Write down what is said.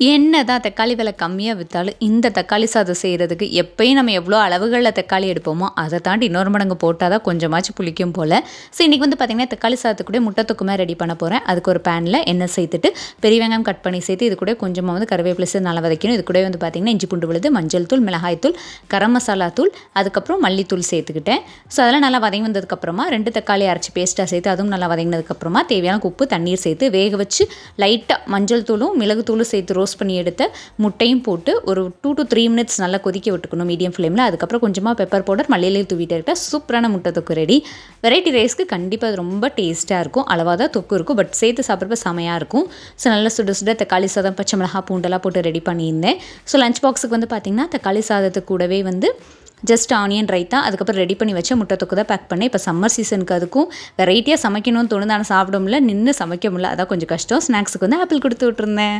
என்ன தான் தக்காளி விலை கம்மியாக விற்றாலும் இந்த தக்காளி சாதம் செய்கிறதுக்கு எப்பயும் நம்ம எவ்வளோ அளவுகளில் தக்காளி எடுப்போமோ அதை தாண்டி இன்னொரு மடங்கு போட்டால் தான் கொஞ்சமாச்சும் புளிக்கும் போல். ஸோ இன்றைக்கி வந்து பார்த்திங்கன்னா தக்காளி சாதத்துக்கு கூட முட்டை தொக்குமே ரெடி பண்ண போகிறேன் அதுக்கு ஒரு பேனில் எண்ணெய் சேர்த்துட்டு பெரிய வெங்காயம் கட் பண்ணி சேர்த்து இது கூட கொஞ்சமாக வந்து கருவேப்பிலை சேர்த்து நல்லா வதக்கணும். இது கூட வந்து பார்த்திங்கன்னா இஞ்சி பூண்டு விழுது மஞ்சள் தூள் மிளகாய் தூள் கரம் மசாலா தூள் அதுக்கப்புறம் மல்லித்தூள் சேர்த்துக்கிட்டேன். ஸோ அதெல்லாம் நல்லா வதங்கி வந்ததுக்கப்புறமா ரெண்டு தக்காளி அரைச்சி பேஸ்ட்டாக சேர்த்து அதுவும் நல்லா வதங்கினதுக்கப்புறமா தேவையான உப்பு தண்ணீர் சேர்த்து வேக வச்சு லைட்டாக மஞ்சள் தூளும் மிளகு தூளும் சேர்த்து ரோஸ்ட் பண்ணி எடுத்த முட்டையும் போட்டு ஒரு டூ டு த்ரீ மினிட்ஸ் நல்லா கொதிக்க விட்டுக்கணும் மீடியம் ஃப்ளேமில் அதுக்கப்புறம் கொஞ்சமாக பெப்பர் பவுடர் மல்லியிலையும் தூவிட்டு இருக்க சூப்பரான முட்டை தொக்கு ரெடி வெரைட்டி ரைஸ்க்கு கண்டிப்பாக அது ரொம்ப டேஸ்ட்டாக இருக்கும். அளவாக தான் தொக்கு இருக்கும். பட் சேர்த்து சாப்பிட்றப்ப செமையாக இருக்கும். ஸோ நல்லா சுட சுட தக்காளி சாதம் பச்சை மிளகா பூண்டெல்லாம் போட்டு ரெடி பண்ணியிருந்தேன். ஸோ லஞ்ச் பாக்ஸுக்கு வந்து பார்த்திங்கன்னா தக்காளி சாதத்துக்கு கூடவே வந்து ஜஸ்ட் ஆனியன் ரைத்தா அதுக்கப்புறம் ரெடி பண்ணி வச்ச முட்டை தொக்கு தான் பேக் பண்ணேன். இப்போ சம்மர் சீசனுக்கு அதுக்கும் வெரைட்டியாக சமைக்கணும்னு தோணுது ஆனால் சாப்பிட முடியல. நின்று சமைக்க முடியல. அதான் கொஞ்சம் கஷ்டம். ஸ்நாக்ஸுக்கு வந்து ஆப்பிள் கொடுத்து விட்டுருந்தேன்.